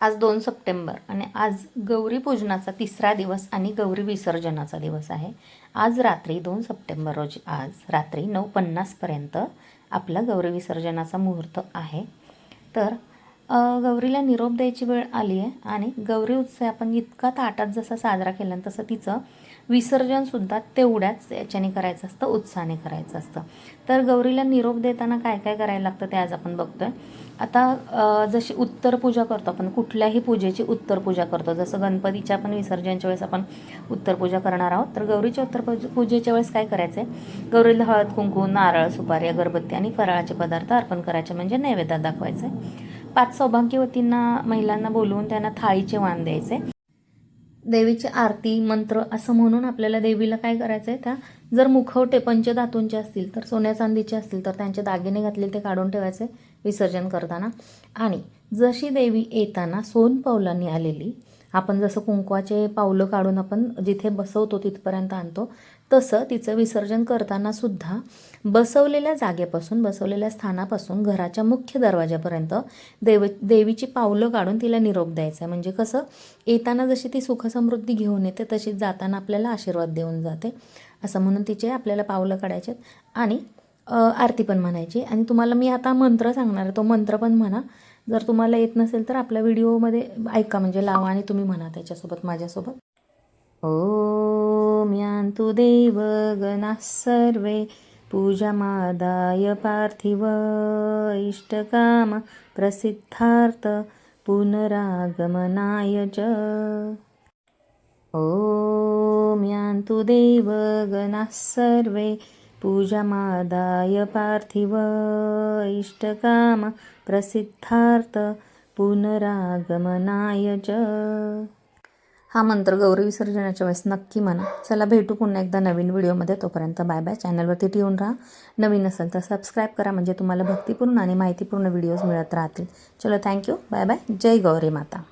आज दोन सप्टेंबर आणि आज गौरी पूजनाचा तिसरा दिवस आणि गौरी विसर्जनाचा दिवस आहे. आज रात्री दोन सप्टेंबर रोजी आज रात्री नऊ पन्नासपर्यंत आपला गौरी विसर्जनाचा मुहूर्त आहे. तर गौरीला निरोप द्यायची वेळ आली आहे आणि गौरी उत्सव आपण इतका ताटात जसा साजरा केला तसं तिचं विसर्जनसुद्धा तेवढ्याच याच्याने करायचं असतं उत्साहाने करायचं असतं. तर गौरीला निरोप देताना काय काय करायला लागतं ते आज आपण बघतोय. आता जशी उत्तर पूजा करतो आपण कुठल्याही पूजेची उत्तर पूजा करतो. जसं गणपतीच्या पण विसर्जनच्या वेळेस आपण उत्तर पूजा करणार आहोत तर गौरीच्या उत्तर पूज- पूजेच्या वेळेस काय करायचं आहे गौरीला हळद कुंकू नारळ सुपारी अगरबत्ती आणि फराळाचे पदार्थ अर्पण करायचे म्हणजे नैवेद्यात आहे पाच सौभाग्यवतींना महिलांना बोलवून त्यांना थाळीचे वाण द्यायचे देवीची आरती मंत्र असं म्हणून आपल्याला देवीला काय करायचं आहे त्या जर मुखवटे पंचधातूंचे असतील तर सोन्या चांदीचे असतील तर त्यांचे दागिने घातले ते काढून ठेवायचे विसर्जन करताना. आणि जशी देवी येताना सोन पावलांनी आलेली आपण जसं कुंकवाचे पावलं काढून आपण जिथे बसवतो तिथपर्यंत आणतो तसं तिचं विसर्जन करताना सुद्धा बसवलेल्या जागेपासून बसवलेल्या स्थानापासून घराच्या मुख्य दरवाजापर्यंत देव देवीची पावलं काढून तिला निरोप द्यायचा. आहे म्हणजे कसं येताना जशी ती सुखसमृद्धी घेऊन येते तशीच जाताना आपल्याला आशीर्वाद देऊन जाते. असं म्हणून तिचे आपल्याला पावलं काढायचे आणि आरती पण म्हणायची. आणि तुम्हाला मी आता मंत्र सांगणार आहे. तो मंत्र पण म्हणा. जर तुम्हाला येत नसेल तर आपल्या व्हिडिओमध्ये ऐका म्हणजे लावा आणि तुम्ही म्हणा त्याच्यासोबत माझ्यासोबत. ॐ देव देवगणाः सर्वे पूजामादाय पार्थिव इष्टकाम प्रसिद्धार्थ पुनरागमनाय च। ॐ यान्तु देवगणाः सर्वे पूजमादाय पार्थिव इष्टकाम प्रसिद्धार्थ पुनरागमनाय च। हा मंत्र गौरी विसर्जनाच्या वेळेस नक्की म्हणा. चला भेटू पुन्हा एकदा नवीन व्हिडिओमध्ये. तोपर्यंत बाय बाय चॅनलवरती ठेवून राहा. नवीन असेल तर सबस्क्राईब करा. म्हणजे तुम्हाला भक्तिपूर्ण आणि माहितीपूर्ण व्हिडिओज मिळत राहतील. चलो थँक्यू बाय बाय जय गौरी माता.